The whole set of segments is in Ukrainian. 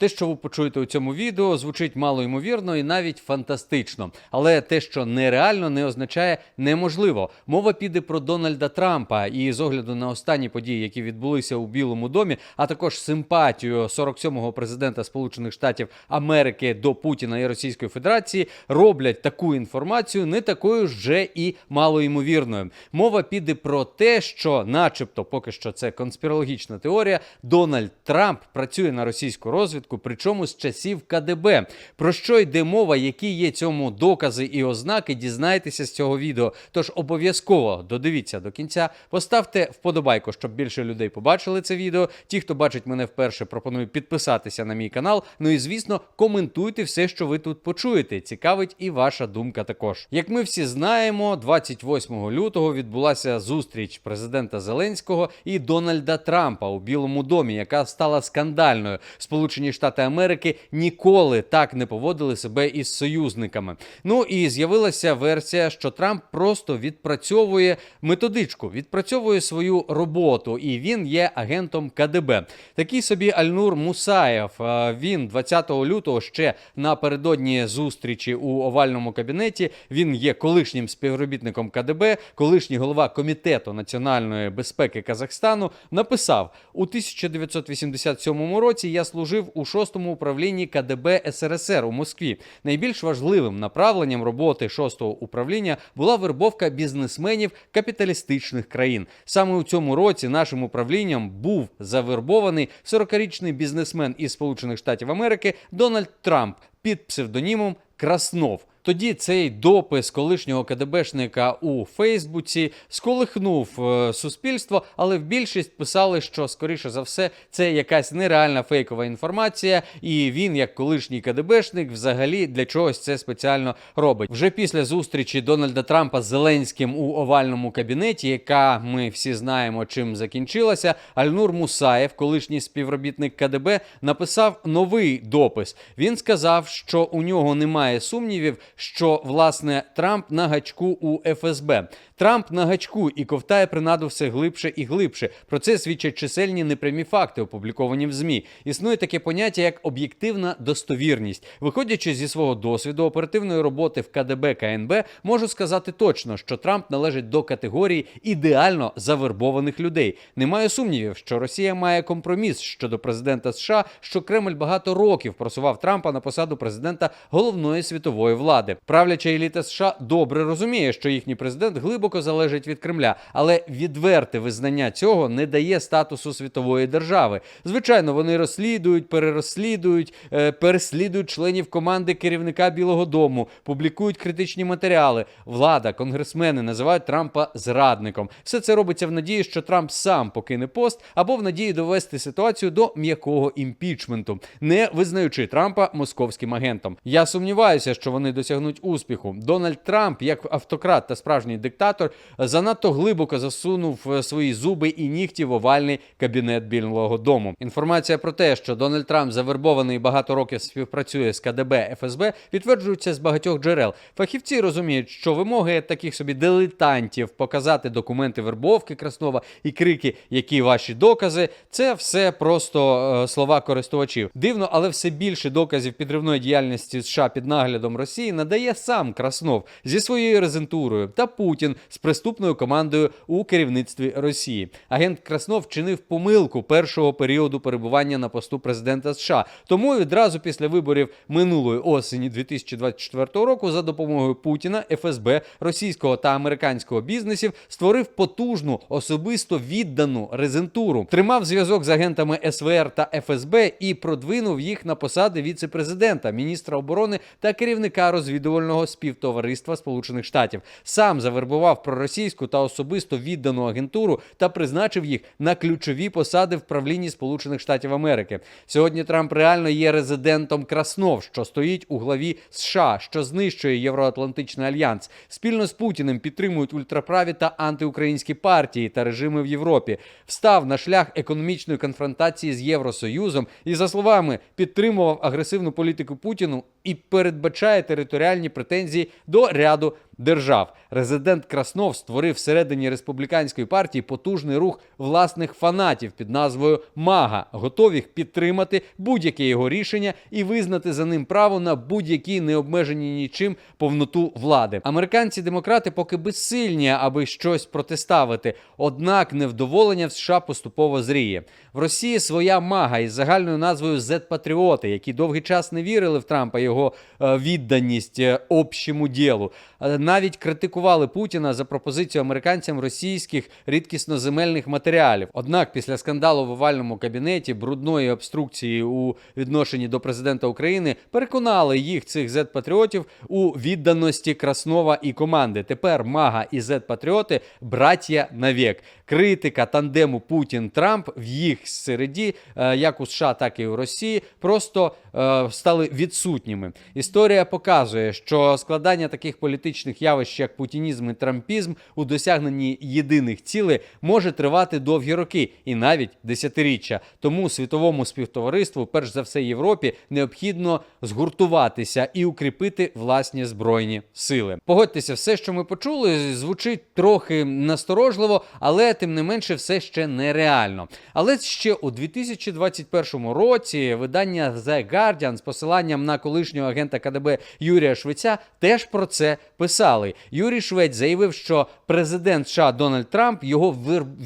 Те, що ви почуєте у цьому відео, звучить малоймовірно і навіть фантастично. Але те, що нереально, не означає неможливо. Мова піде про Дональда Трампа. І з огляду на останні події, які відбулися у Білому домі, а також симпатію 47-го президента Сполучених Штатів Америки до Путіна і Російської Федерації, роблять таку інформацію не такою ж вже і малоймовірною. Мова піде про те, що, начебто, поки що це конспірологічна теорія, Дональд Трамп працює на російську розвідку, причому з часів КДБ. Про що йде мова, які є цьому докази і ознаки, дізнайтеся з цього відео. Тож обов'язково додивіться до кінця, поставте вподобайку, щоб більше людей побачили це відео. Ті, хто бачить мене вперше, пропоную підписатися на мій канал. Ну і звісно, коментуйте все, що ви тут почуєте. Цікавить і ваша думка також. Як ми всі знаємо, 28 лютого відбулася зустріч президента Зеленського і Дональда Трампа у Білому домі, яка стала скандальною. Сполучені Штати Америки ніколи так не поводили себе із союзниками. Ну і з'явилася версія, що Трамп просто відпрацьовує методичку, відпрацьовує свою роботу, і він є агентом КДБ. Такий собі Альнур Мусаєв. Він 20 лютого ще напередодні зустрічі у овальному кабінеті. Він є колишнім співробітником КДБ, колишній голова комітету національної безпеки Казахстану. Написав у 1987 році. Я служив у шостому управлінні КДБ СРСР у Москві. Найбільш важливим направленням роботи шостого управління була вербовка бізнесменів капіталістичних країн. Саме у цьому році нашим управлінням був завербований 40-річний бізнесмен із Сполучених Штатів Америки Дональд Трамп під псевдонімом Краснов. Тоді цей допис колишнього КДБшника у Фейсбуці сколихнув е, суспільство, але в більшість писали, що скоріше за все це якась нереальна фейкова інформація, і він, як колишній КДБшник, взагалі для чогось це спеціально робить. Вже після зустрічі Дональда Трампа з Зеленським у овальному кабінеті, яка ми всі знаємо, чим закінчилася, Альнур Мусаєв, колишній співробітник КДБ, написав новий допис. Він сказав, що у нього немає сумнівів, що власне Трамп на гачку у ФСБ. Трамп на гачку і ковтає принаду все глибше і глибше. Про це свідчать чисельні непрямі факти, опубліковані в ЗМІ. Існує таке поняття як об'єктивна достовірність. Виходячи зі свого досвіду оперативної роботи в КДБ КНБ, можу сказати точно, що Трамп належить до категорії ідеально завербованих людей. Немає сумнівів, що Росія має компроміс щодо президента США, що Кремль багато років просував Трампа на посаду президента головної світової влади. Правляча еліта США добре розуміє, що їхній президент глибоко залежить від Кремля, але відверте визнання цього не дає статусу світової держави. Звичайно, вони розслідують, перерозслідують, е, переслідують членів команди керівника Білого Дому, публікують критичні матеріали. Влада, конгресмени називають Трампа зрадником. Все це робиться в надії, що Трамп сам покине пост, або в надії довести ситуацію до м'якого імпічменту, не визнаючи Трампа московським агентом. Я сумніваюся, що вони досягнуть успіху. Дональд Трамп, як автократ та справжній диктатор, занадто глибоко засунув е, свої зуби і нігті в овальний кабінет Білого Дому. Інформація про те, що Дональд Трамп завербований багато років співпрацює з КДБ ФСБ, підтверджується з багатьох джерел. Фахівці розуміють, що вимоги таких собі дилетантів показати документи вербовки Краснова і крики, які ваші докази, це все просто е, слова користувачів. Дивно, але все більше доказів підривної діяльності США під наглядом Росії надає сам Краснов зі своєю резентурою та Путін з преступною командою у керівництві Росії. Агент Краснов вчинив помилку першого періоду перебування на посту президента США. Тому відразу після виборів минулої осені 2024 року за допомогою Путіна, ФСБ, російського та американського бізнесів створив потужну особисто віддану резентуру, тримав зв'язок з агентами СВР та ФСБ і продвинув їх на посади віце-президента, міністра оборони та керівника розвідувального співтовариства Сполучених Штатів. Сам завербував проросійську та особисто віддану агентуру та призначив їх на ключові посади в правлінні Сполучених Штатів Америки. Сьогодні Трамп реально є резидентом Краснов, що стоїть у главі США, що знищує Євроатлантичний альянс. Спільно з Путіним підтримують ультраправі та антиукраїнські партії та режими в Європі. Встав на шлях економічної конфронтації з Євросоюзом і, за словами, підтримував агресивну політику Путіну і передбачає територіальні претензії до ряду держав. Резидент Краснов створив всередині республіканської партії потужний рух власних фанатів під назвою Мага, готових підтримати будь-яке його рішення і визнати за ним право на будь-які необмежені нічим повноту влади. Американці-демократи поки безсильні, аби щось протиставити. Однак невдоволення в США поступово зріє. В Росії своя мага із загальною назвою «Зет-патріоти», які довгий час не вірили в Трампа його е, відданість е, общому ділу. Навіть критикували Путіна за пропозицію американцям російських рідкісноземельних матеріалів. Однак, після скандалу в овальному кабінеті, брудної обструкції у відношенні до президента України переконали їх цих зет-патріотів у відданості Краснова і команди. Тепер мага і зет-патріоти браття навік. Критика тандему Путін-Трамп в їх середі, е, як у США, так і у Росії, просто е, стали відсутніми. Історія показує, що складання таких політичних явищ, як путінізм і трампізм, у досягненні єдиних цілей може тривати довгі роки і навіть десятиріччя. Тому світовому співтовариству, перш за все Європі, необхідно згуртуватися і укріпити власні збройні сили. Погодьтеся, все, що ми почули, звучить трохи насторожливо, але тим не менше все ще нереально. Але ще у 2021 році видання The Guardian з посиланням на колишнього агента КДБ Юрія Швеця теж про це писали. Юрій Швець заявив, що президент США Дональд Трамп його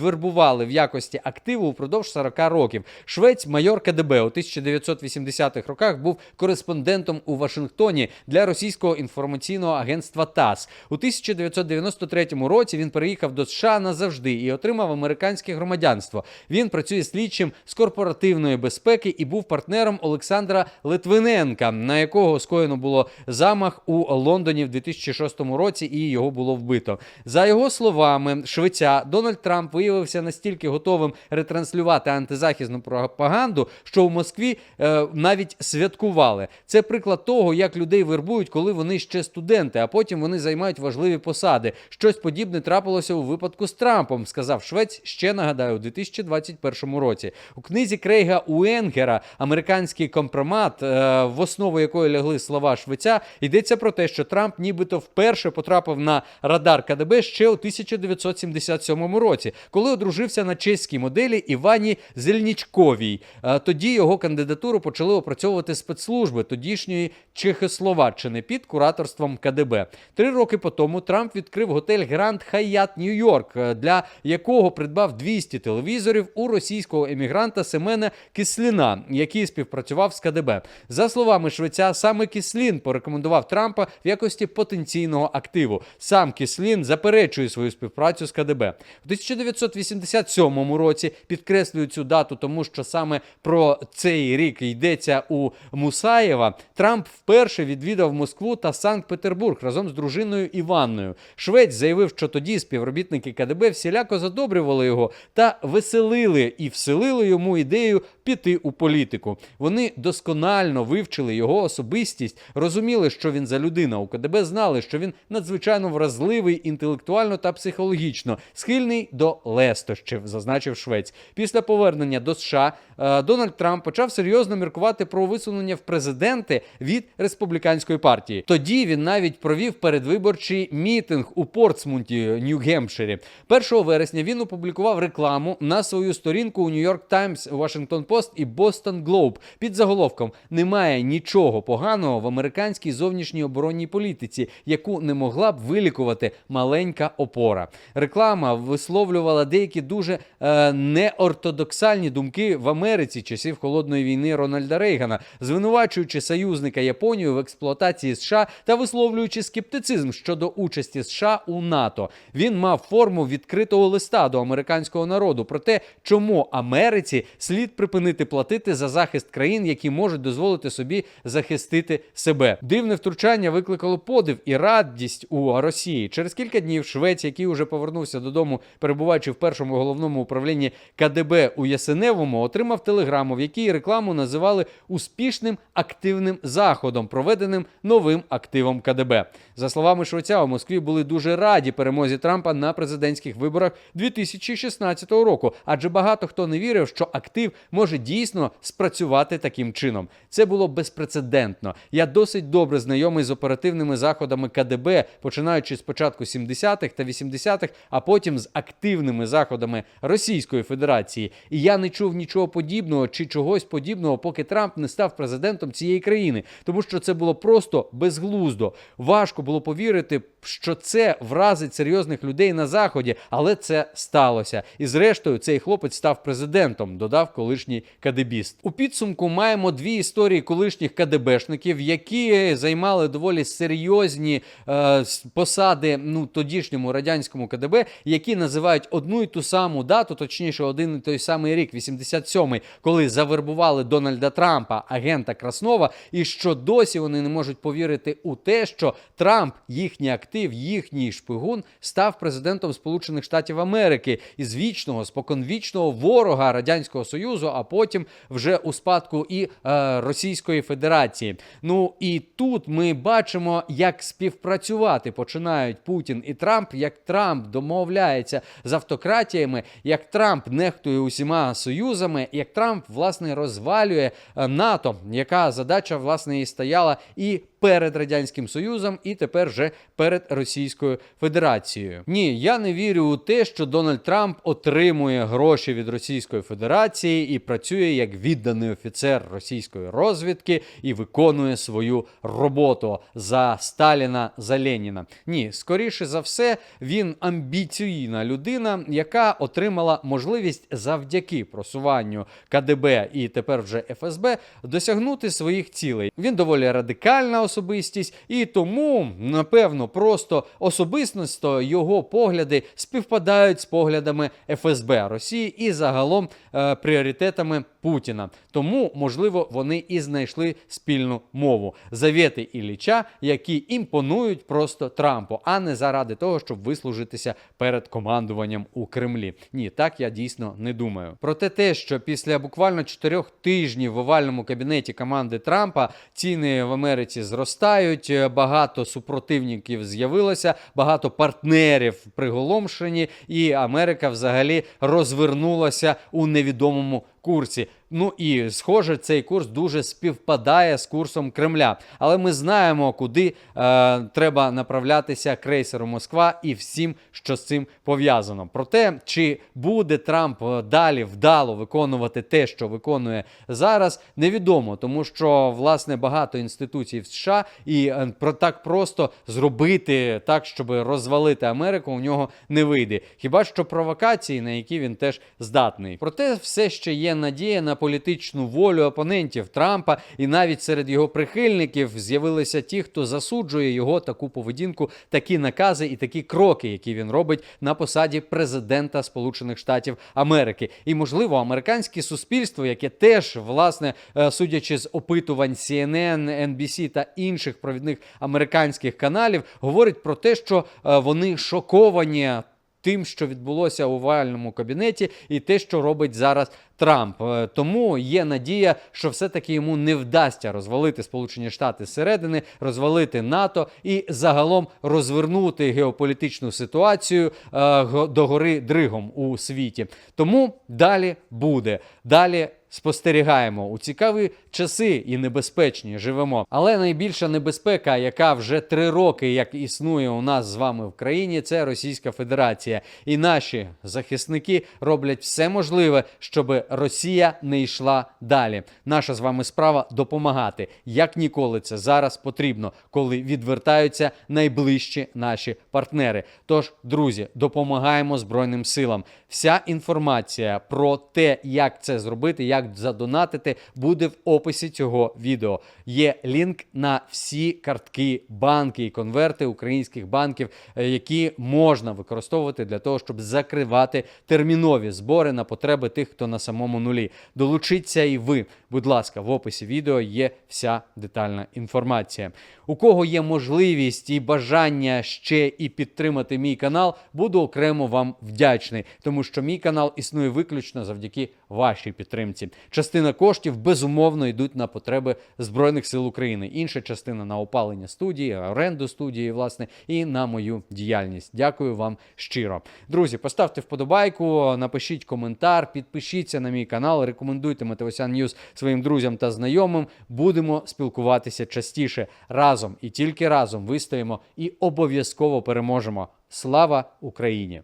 вербували в якості активу упродовж 40 років. Швець майор КДБ у 1980-х роках був кореспондентом у Вашингтоні для російського інформаційного агентства ТАСС. У 1993 році він переїхав до США назавжди і отримав американське громадянство. Він працює слідчим з корпоративної безпеки і був партнером Олександра Литвиненка, на якого скоєно було замах у Лондоні в 2006 році, і його було вбито. За його словами, швеця Дональд Трамп виявився настільки готовим ретранслювати антизахисну пропаганду, що у Москві е, навіть святкували. Це приклад того, як людей вербують, коли вони ще студенти, а потім вони займають важливі посади. Щось подібне трапилося у випадку з Трампом, сказав Швець ще нагадаю у 2021 році. У книзі Крейга Уенгера Американський компромат, е, в основу якої лягли слова Швеця, йдеться про те, що Трамп нібито вперше потрапив на радар КДБ ще у 1977 році, коли одружився на чеській моделі Івані Зельнічковій. Е, Тоді його кандидатуру почали опрацьовувати спецслужби тодішньої Чехословаччини під кураторством КДБ. Три роки по тому Трамп відкрив готель Гранд Хаят Нью-Йорк, е, для якого придбав 200 телевізорів у російського емігранта Семена Кисліна, який співпрацював з КДБ. За словами Швеця, саме Кислін порекомендував Трампа в якості потенційного активу. Сам Кислін заперечує свою співпрацю з КДБ. У 1987 році підкреслюю цю дату, тому що саме про цей рік йдеться у Мусаєва. Трамп вперше відвідав Москву та Санкт-Петербург разом з дружиною Іванною. Швець заявив, що тоді співробітники КДБ всіляко задобрювали його та веселили і вселили йому ідею піти у політику. Вони досконально вивчили його особистість, розуміли, що він за людина. У КДБ знали, що він надзвичайно вразливий інтелектуально та психологічно, схильний до лестощів, зазначив Швець. Після повернення до США е, Дональд Трамп почав серйозно міркувати про висунення в президенти від республіканської партії. Тоді він навіть провів передвиборчий мітинг у Портсмуті, Нью-Гемпширі. 1 вересня він опублікував рекламу на свою сторінку у Нью-Йорк Таймс, Вашингтон Пост і Бостон Глоуб під заголовком Немає нічого поганого в американській зовнішній оборонній політиці, яку не могла б вилікувати маленька опора. Реклама висловлювала деякі дуже е, неортодоксальні думки в Америці часів холодної війни Рональда Рейгана, звинувачуючи союзника Японію в експлуатації США та висловлюючи скептицизм щодо участі США у НАТО. Він мав форму відкритого листа до американського народу про те, чому Америці слід припинити платити за захист країн, які можуть дозволити собі захистити себе. Дивне втручання викликало подив і радість у Росії. Через кілька днів Швець, який уже повернувся додому, перебуваючи в першому головному управлінні КДБ у Ясеневому, отримав телеграму, в якій рекламу називали успішним активним заходом, проведеним новим активом КДБ. За словами Швеця, у Москві були дуже раді перемозі Трампа на президентських виборах 2016 року, адже багато хто не вірив, що актив може дійсно спрацювати таким чином. Це було безпрецедентно. Я досить добре знайомий з оперативними заходами КДБ починаючи з початку 70-х та 80-х, а потім з активними заходами Російської Федерації. І я не чув нічого подібного чи чогось подібного, поки Трамп не став президентом цієї країни, тому що це було просто безглуздо. Важко було повірити, що це вразить серйозних людей на заході, але це сталося. І зрештою, цей хлопець став президентом, додав колишній кадебіст. У підсумку маємо дві історії колишніх КДБшників, які займали доволі серйозні е, посади ну тодішньому радянському КДБ, які називають одну і ту саму дату, точніше, один і той самий рік, 87-й, коли завербували Дональда Трампа, агента Краснова, і що досі вони не можуть повірити у те, що Трамп, їхній актив, їхній шпигун, став президентом Сполучених Штатів Америки із вічного, споконвічного ворога радянського союзу, а потім вже у спадку і е, Російської Федерації. Ну і тут ми бачимо, як співпрацювати починають Путін і Трамп, як Трамп домовляється з автократіями, як Трамп нехтує усіма союзами, як Трамп власне розвалює е, НАТО, яка задача власне і стояла і перед радянським союзом, і тепер вже перед Російською Федерацією. Ні, я не вірю у те, що Дональд Трамп отримує гроші від Російської Федерації і працює як відданий офіцер російської розвідки і виконує свою роботу за Сталіна за Леніна. Ні, скоріше за все, він амбіційна людина, яка отримала можливість завдяки просуванню КДБ і тепер вже ФСБ досягнути своїх цілей. Він доволі радикальна особистість, і тому, напевно, просто особистісто його погляди співпадають з поглядами ФСБ Росії і загалом е, пріоритетами Путіна. Тому, можливо, вони і знайшли спільну мову. Завєти Ілліча, які імпонують просто Трампу, а не заради того, щоб вислужитися перед командуванням у Кремлі. Ні, так я дійсно не думаю. Проте те, що після буквально чотирьох тижнів в овальному кабінеті команди Трампа ціни в Америці зростають, е, багато супротивників з'явилося, багато партнерів приголомшені, і Америка взагалі розвернулася у невідомому курсі. Ну і схоже, цей курс дуже співпадає з курсом Кремля. Але ми знаємо, куди е, треба направлятися крейсеру Москва і всім, що з цим пов'язано. Проте, чи буде Трамп е, далі вдало виконувати те, що виконує зараз, невідомо, тому що власне багато інституцій в США і е, про так просто зробити так, щоб розвалити Америку, у нього не вийде. Хіба що провокації, на які він теж здатний. Проте все ще є надія на політичну волю опонентів Трампа, і навіть серед його прихильників з'явилися ті, хто засуджує його таку поведінку, такі накази і такі кроки, які він робить на посаді президента Сполучених Штатів Америки. І можливо, американське суспільство, яке теж власне е, судячи з опитувань CNN, NBC та інших провідних американських каналів, говорить про те, що е, вони шоковані тим, що відбулося у овальному кабінеті, і те, що робить зараз Трамп. Е, Тому є надія, що все-таки йому не вдасться розвалити Сполучені Штати зсередини, розвалити НАТО і загалом розвернути геополітичну ситуацію е, до догори дригом у світі. Тому далі буде. Далі спостерігаємо у цікаві часи і небезпечні живемо. Але найбільша небезпека, яка вже три роки як існує у нас з вами в країні, це Російська Федерація. І наші захисники роблять все можливе, щоб Росія не йшла далі. Наша з вами справа допомагати як ніколи це зараз потрібно, коли відвертаються найближчі наші партнери. Тож, друзі, допомагаємо Збройним силам. Вся інформація про те, як це зробити, як задонатити, буде в описі цього відео. Є лінк на всі картки, банки і конверти українських банків, е, які можна використовувати для того, щоб закривати термінові збори на потреби тих, хто на самому нулі. Долучіться і ви, будь ласка, в описі відео є вся детальна інформація. У кого є можливість і бажання ще і підтримати мій канал, буду окремо вам вдячний, тому що мій канал існує виключно завдяки вашій підтримці. Частина коштів безумовно йдуть на потреби збройних сил України. Інша частина на опалення студії, оренду студії, власне, і на мою діяльність. Дякую вам щиро. Друзі, поставте вподобайку, напишіть коментар, підпишіться на мій канал, рекомендуйте Матевосян Ньюз своїм друзям та знайомим. Будемо спілкуватися частіше разом і тільки разом вистоїмо і обов'язково переможемо. Слава Україні!